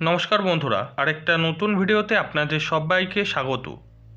নমস্কার বন্ধুরা, আরেকটা নতুন ভিডিওতে আপনাদের সবাইকে স্বাগত।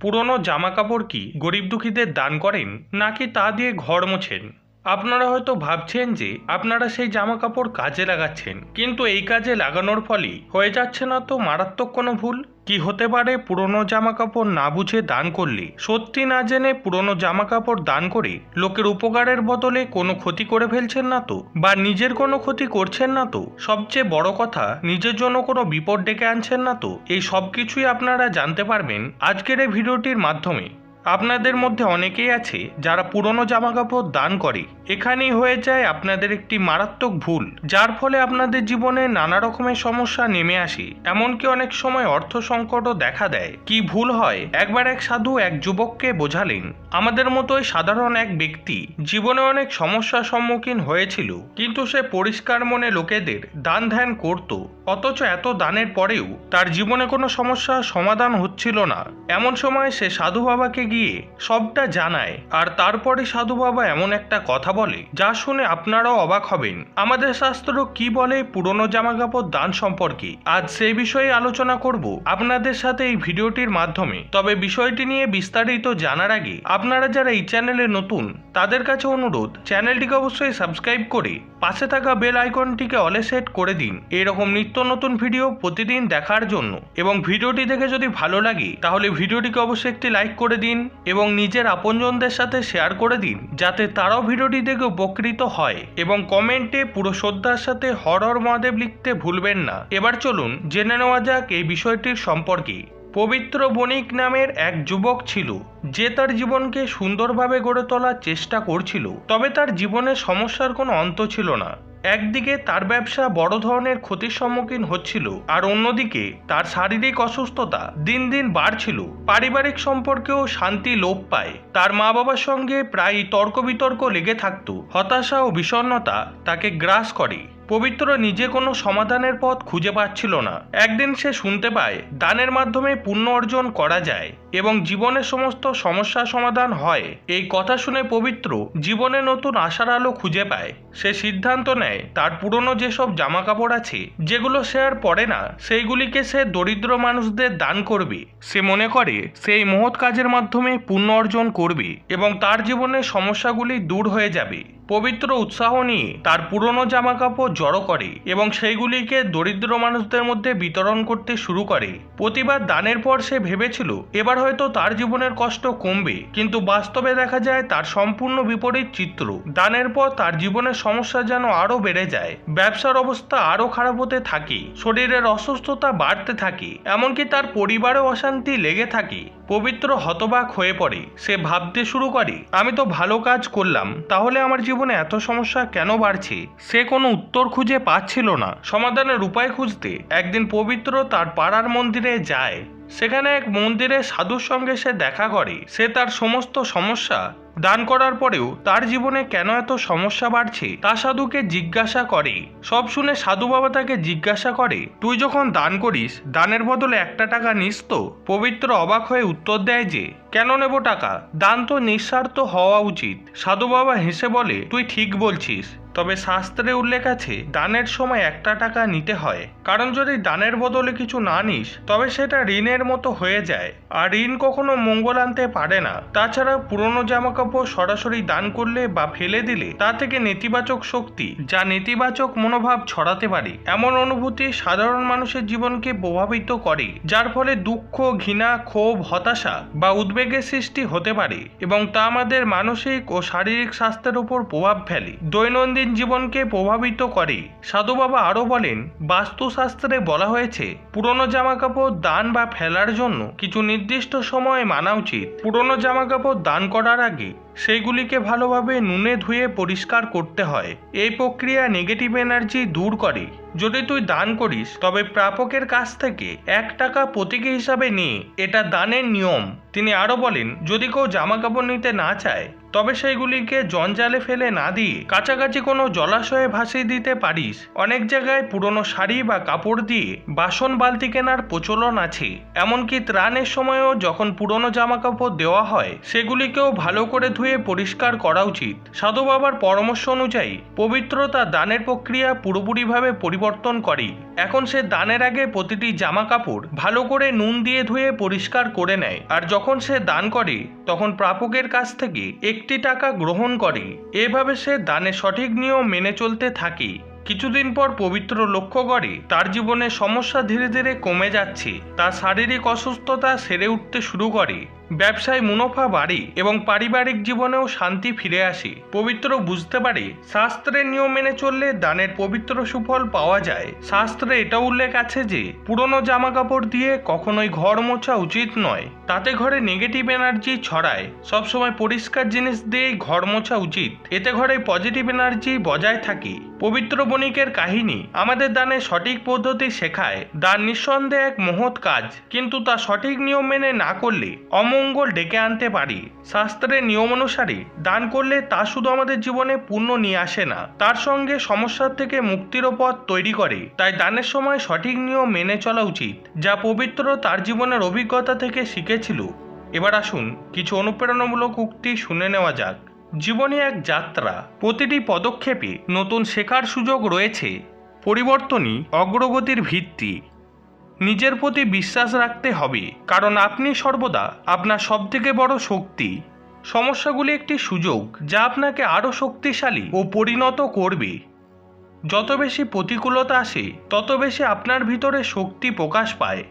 পুরনো জামা কাপড় কি গরিব দুঃখীদের দান করেন, নাকি তা দিয়ে ঘর মোছেন? আপনারা হয়তো ভাবছেন যে আপনারা সেই জামা কাপড় কাজে লাগাচ্ছেন, কিন্তু এই কাজে লাগানোর ফলে হয়ে যাচ্ছে না তো মারাত্মক কোনো ভুল? কি হতে পারে পুরনো জামা কাপড় না বুঝে দান করলে? সত্যি না জেনে পুরনো জামা কাপড় দান করে লোকের উপকারের বদলে কোনো ক্ষতি করে ফেলছেন না তো? বা নিজের কোনো ক্ষতি করছেন না তো? সবচেয়ে বড় কথা, নিজের জন্য কোনো বিপদ ডেকে আনছেন না তো? এই সব কিছুই আপনারা জানতে পারবেন আজকের এই ভিডিওটির মাধ্যমে। আপনাদের মধ্যে অনেকেই আছে যারা পুরনো জামাকাপড় দান করে। এখানেই হয়ে যায় আপনাদের একটি মারাত্মক ভুল, যার ফলে আপনাদের জীবনে নানা রকমের সমস্যা নেমে আসে। এমনকি অনেক সময় অর্থ সংকটও দেখা দেয়। কি ভুল হয়? একবার এক সাধু এক যুবককে বোঝালেন, আমাদের মতোই সাধারণ এক ব্যক্তি জীবনে অনেক সমস্যার সম্মুখীন হয়েছিল, কিন্তু সে পরিষ্কার মনে লোকেদের দান ধ্যান করত, অথচ এত দানের পরেও তার জীবনে কোনো সমস্যার সমাধান হচ্ছিল না। এমন সময় সে সাধু বাবাকে গিয়ে সবটা জানায়, আর তারপরে সাধু বাবা এমন একটা কথা বলে, যা শুনে আপনারাও অবাক হবেন। আমাদের শাস্ত্র কি বলে পুরনো জামা কাপড় দান সম্পর্কে? আজ সে বিষয়ে আলোচনা করব আপনাদের সাথে এই ভিডিওটির মাধ্যমে। তবে বিষয়টি নিয়ে বিস্তারিত জানার আগে, আপনারা যারা এই চ্যানেলে নতুন তাদের কাছে অনুরোধ, চ্যানেলটিকে অবশ্যই সাবস্ক্রাইব করে পাশে থাকা বেল আইকনটিকে অলে সেট করে দিন। এরকম নিত্য নতুন ভিডিও প্রতিদিন দেখার জন্য। এবং ভিডিওটি দেখে যদি ভালো লাগে, তাহলে ভিডিওটিকে অবশ্যই একটি লাইক করে দিন এবং নিজের আপনজনদের সাথে শেয়ার করে দিন, যাতে তারাও ভিডিওটি দেখে উপকৃত হয়। এবং কমেন্টে পুরো শ্রদ্ধার সাথে হর হর মহাদেব লিখতে ভুলবেন না। এবার চলুন জেনে নেওয়া যাক এই বিষয়টির সম্পর্কে। পবিত্র বণিক নামের এক যুবক ছিল, যে তার জীবনকে সুন্দরভাবে গড়ে তোলার চেষ্টা করছিল, তবে তার জীবনের সমস্যার কোনো অন্ত ছিল না। একদিকে তার ব্যবসা বড় ধরনের ক্ষতির সম্মুখীন হচ্ছিল, আর অন্যদিকে তার শারীরিক অসুস্থতা দিন দিন বাড়ছিল, পারিবারিক সম্পর্কেও শান্তি লোপ পায়। তার মা বাবার সঙ্গে প্রায় তর্ক বিতর্ক লেগে থাকত, হতাশা ও বিষণ্ণতা তাকে গ্রাস করে। পবিত্র নিজে কোনো সমাধানের পথ খুঁজে পাচ্ছিল না। একদিন সে শুনতে পায়, দানের মাধ্যমে পুণ্য অর্জন করা যায় এবং জীবনের সমস্ত সমস্যা সমাধান হয়। এই কথা শুনে পবিত্র জীবনে নতুন আশার আলো খুঁজে পায়। সে সিদ্ধান্ত নেয়, তার পুরনো যেসব জামা কাপড় আছে, যেগুলো সে আর পরে না, সেইগুলিকে সে দরিদ্র মানুষদের দান করবে। সে মনে করে, সেই মহৎ কাজের মাধ্যমে পুণ্য অর্জন করবে এবং তার জীবনের সমস্যাগুলি দূর হয়ে যাবে। পবিত্র উৎসাহ নিয়ে তার পুরনো জামা কাপড় জড়ো করে এবং সেইগুলিকে দরিদ্র মানুষদের মধ্যে বিতরণ করতে শুরু করে। প্রতিবার দানের পর সে ভেবেছিল, এবার হয়তো তার জীবনের কষ্ট কমবে, কিন্তু বাস্তবে দেখা যায় তার সম্পূর্ণ বিপরীত চিত্র। দানের পর তার জীবনের সমস্যা যেন আরও বেড়ে যায়। ব্যবসার অবস্থা আরও খারাপ হতে থাকে। শরীরের অসুস্থতা বাড়তে থাকে। এমনকি তার পরিবারেও অশান্তি লেগে থাকে। পবিত্র হতবাক হয়ে পড়ে। সে ভাবতে শুরু করে, আমি তো ভালো কাজ করলাম। তাহলে আমার জীবনে এত সমস্যা কেন বাড়ছে? সে কোনো উত্তর খুঁজে পাচ্ছিল না। সমাধানের উপায় খুঁজতে একদিন পবিত্র তার পাড়ার মন্দিরে যায়। সেখানে এক মন্দিরে সাধুর সঙ্গে সে দেখা করে। সে তার সমস্ত সমস্যা দান করার পরেও তার জীবনে কেন এত সমস্যা বাড়ছে, তা সাধুকে জিজ্ঞাসা করে। সব শুনে সাধু বাবা তাকে জিজ্ঞাসা করে, তুই যখন দান করিস, দানের বদলে একটা টাকা নিস তো? পবিত্র অবাক হয়ে উত্তর দেয় যে, কেন নেব টাকা? দান তো নিঃস্বার্থ হওয়া উচিত। সাধু বাবা হেসে বলে, তুই ঠিক বলছিস। তবে শাস্ত্রে উল্লেখ আছে, দানের সময় একটা টাকা নিতে হয়। কারণ যদি দানের বদলে কিছু না নিস, তবে সেটা ঋণের মতো হয়ে যায়। আর ঋণ কখনো মঙ্গল আনতে পারে না। তাছাড়া পুরনো জামা কাপড় সরাসরি দান করলে বা ফেলে দিলে তা থেকে নেতিবাচক শক্তি, যা নেতিবাচক মনোভাব ছড়াতে পারে। এমন অনুভূতি সাধারণ মানুষের জীবনকে প্রভাবিত করে, যার ফলে দুঃখ, ঘৃণা, ক্ষোভ, হতাশা বা উদ্বেগের সৃষ্টি হতে পারে এবং তা আমাদের মানসিক ও শারীরিক স্বাস্থ্যের উপর প্রভাব ফেলে। দৈনন্দিন জীবনকে প্রভাবিত করে। সাধু বাবা আরও বলেন, বাস্তুশাস্ত্রে বলা হয়েছে, পুরনো জামাকাপড় দান বা ফেলার জন্য কিছু নির্দিষ্ট সময় মানা উচিত। পুরনো জামা কাপড় দান করার আগে সেইগুলিকে ভালোভাবে নুনে ধুয়ে পরিষ্কার করতে হয়। এই প্রক্রিয়া নেগেটিভ এনার্জি দূর করে। যদি তুই দান করিস, তবে প্রাপকের কাছ থেকে এক টাকা প্রতীকী হিসাবে নিয়ে এটা দানের নিয়ম। তিনি আরও বলেন, যদি কেউ জামা কাপড় নিতে না চায়, তবে সেইগুলিকে জঞ্জালে ফেলে না দিয়ে কাছাকাছি কোনো জলাশয়ে ভাসিয়ে দিতে পারিস। অনেক জায়গায় পুরনো শাড়ি বা কাপড় দিয়ে বাসন বালতি কেনার প্রচলন আছে। এমনকি ত্রাণের সময়ও যখন পুরনো জামা কাপড় দেওয়া হয়, সেগুলিকেও ভালো করে ধুয়ে পরিষ্কার করা উচিত। সাধু বাবার পরামর্শ অনুযায়ী, পবিত্রতা দানের প্রক্রিয়া পুরোপুরিভাবে পরিবর্তন করে। এখন সে দানের আগে প্রতিটি জামা কাপড় ভালো করে নুন দিয়ে ধুয়ে পরিষ্কার করে নেয়। আর যখন সে দান করে, তখন প্রাপকের কাছ থেকে একটি টাকা গ্রহণ করে। এভাবে সে দানের সঠিক নিয়ম মেনে চলতে থাকে। কিছুদিন পর পবিত্র লক্ষ্য করে, তার জীবনে সমস্যা ধীরে ধীরে কমে যাচ্ছে। তার শারীরিক অসুস্থতা সেরে উঠতে শুরু করে। ব্যবসায় মুনাফা বাড়ি এবং পারিবারিক জীবনেও শান্তি ফিরে আসে। পবিত্র বুঝতে পারে, শাস্ত্রের নিয়ম মেনে চললে দানের পবিত্র সুফল পাওয়া যায়। শাস্ত্রে এটা উল্লেখ আছে যে, পুরনো জামা কাপড় দিয়ে কখনোই ঘর মোছা উচিত নয়। তাতে ঘরে নেগেটিভ এনার্জি ছড়ায়। সবসময় পরিষ্কার জিনিস দিয়েই ঘর মোছা উচিত। এতে ঘরে পজিটিভ এনার্জি বজায় থাকে। পবিত্র বণিকের কাহিনী আমাদের দানে সঠিক পদ্ধতি শেখায়। দান নিঃসন্দেহে এক মহৎ কাজ, কিন্তু তা সঠিক নিয়ম মেনে না করলে অমঙ্গল ডেকে আনতে পারি। শাস্ত্রের নিয়ম অনুসারে দান করলে তা শুধু আমাদের জীবনে পুণ্য নিয়ে আসে না, তার সঙ্গে সমস্যার থেকে মুক্তিরও পথ তৈরি করে। তাই দানের সময় সঠিক নিয়ম মেনে চলা উচিত, যা পবিত্র তার জীবনের অভিজ্ঞতা থেকে শিখেছিল এবার আসুন, কিছু অনুপ্রেরণামূলক উক্তি শুনে নেওয়া যাক। জীবনে এক যাত্রা, প্রতিটি পদক্ষেপে নতুন শেখার সুযোগ রয়েছে। পরিবর্তনই অগ্রগতির ভিত্তি। নিজের প্রতি বিশ্বাস রাখতে হবে, কারণ আপনি সর্বদা আপনার সবথেকে বড় শক্তি। সমস্যাগুলি একটি সুযোগ, যা আপনাকে আরও শক্তিশালী ও পরিণত করবে। যত বেশি প্রতিকূলতা আসে, তত বেশি আপনার ভিতরে শক্তি প্রকাশ পায়।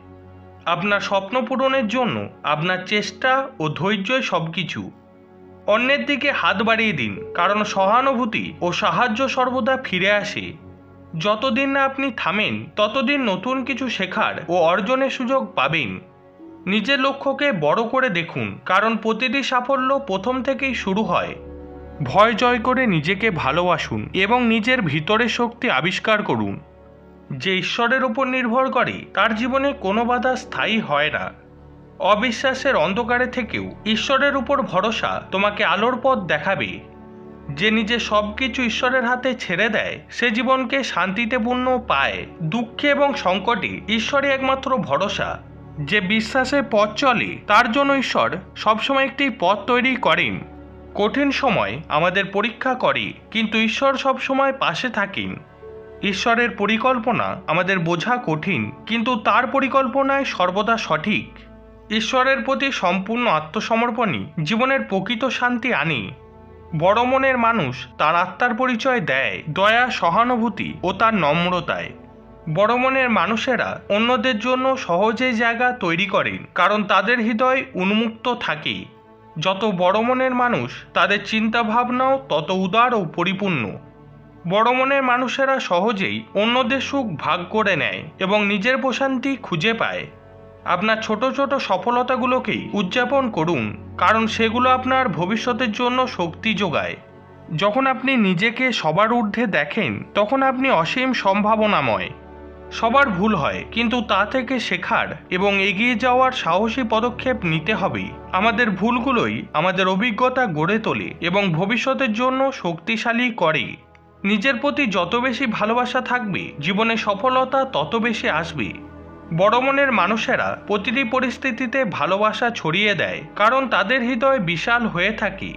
আপনার স্বপ্ন পূরণের জন্য আপনার চেষ্টা ও ধৈর্যই সব কিছু অন্যের দিকে হাত বাড়িয়ে দিন, কারণ সহানুভূতি ও সাহায্য সর্বদা ফিরে আসে। যতদিন না আপনি থামেন, ততদিন নতুন কিছু শেখার ও অর্জনের সুযোগ পাবেন। নিজের লক্ষ্যকে বড় করে দেখুন, কারণ প্রতিটি সাফল্য প্রথম থেকেই শুরু হয়। ভয় জয় করে নিজেকে ভালোবাসুন এবং নিজের ভিতরের শক্তি আবিষ্কার করুন। যে ঈশ্বরের উপর নির্ভর করে, তার জীবনে কোনো বাধা স্থায়ী হয় না। অবিশ্বাসের অন্ধকারে থেকেও ঈশ্বরের উপর ভরসা তোমাকে আলোর পথ দেখাবে। যে নিজে সব কিছু ঈশ্বরের হাতে ছেড়ে দেয়, সে জীবনকে শান্তিতে পূর্ণ পায়। দুঃখে এবং সংকটে ঈশ্বরই একমাত্র ভরসা। যে বিশ্বাসে পথ চলে, তার জন্য ঈশ্বর সবসময় একটি পথ তৈরি করেন। কঠিন সময় আমাদের পরীক্ষা করে, কিন্তু ঈশ্বর সবসময় পাশে থাকেন। ঈশ্বরের পরিকল্পনা আমাদের বোঝা কঠিন, কিন্তু তার পরিকল্পনায় সর্বদা সঠিক। ঈশ্বরের প্রতি সম্পূর্ণ আত্মসমর্পণই জীবনের প্রকৃত শান্তি আনে। বড় মনের মানুষ তার আত্মার পরিচয় দেয়, দয়া, সহানুভূতি ও তার নম্রতায়। বড় মনের মানুষেরা অন্যদের জন্য সহজেই জায়গা তৈরি করেন, কারণ তাদের হৃদয় উন্মুক্ত থাকে। যত বড় মনের মানুষ, তাদের চিন্তা ভাবনাও তত উদার ও পরিপূর্ণ। বড় মনের মানুষেরা সহজেই অন্যদের সুখ ভাগ করে নেয় এবং নিজের প্রশান্তি খুঁজে পায়। আপনার ছোট ছোট সফলতাগুলোকেই উদযাপন করুন, কারণ সেগুলো আপনার ভবিষ্যতের জন্য শক্তি যোগায়। যখন আপনি নিজেকে সবার ঊর্ধ্বে দেখেন, তখন আপনি অসীম সম্ভাবনাময়। সবার ভুল হয়, কিন্তু তা থেকে শেখার এবং এগিয়ে যাওয়ার সাহসী পদক্ষেপ নিতে হবে। আমাদের ভুলগুলোই আমাদের অভিজ্ঞতা গড়ে তোলে এবং ভবিষ্যতের জন্য শক্তিশালী করে। নিজের প্রতি যত বেশি ভালোবাসা থাকবে, জীবনে সফলতা তত বেশি আসবে। বড় মনের মানুষেরা প্রতিটি পরিস্থিতিতে ভালোবাসা ছড়িয়ে দেয়, কারণ তাদের হৃদয় বিশাল হয়ে থাকে।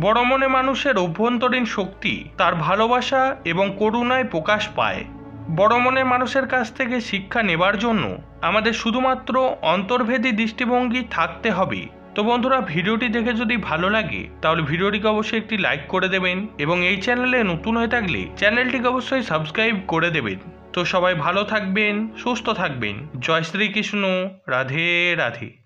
বড় মনে মানুষের অভ্যন্তরীণ শক্তি তার ভালোবাসা এবং করুণায় প্রকাশ পায়। বড় মনের মানুষের কাছ থেকে শিক্ষা নেবার জন্য আমাদের শুধুমাত্র অন্তর্ভেদী দৃষ্টিভঙ্গি থাকতে হবে। তো বন্ধুরা, ভিডিওটি দেখে যদি ভালো লাগে, তাহলে ভিডিওটিকে অবশ্যই একটি লাইক করে দেবেন এবং এই চ্যানেলে নতুন হয়ে থাকলে চ্যানেলটিকে অবশ্যই সাবস্ক্রাইব করে দেবেন। তো সবাই ভালো থাকবেন, সুস্থ থাকবেন। জয় শ্রীকৃষ্ণ, রাধে রাধে।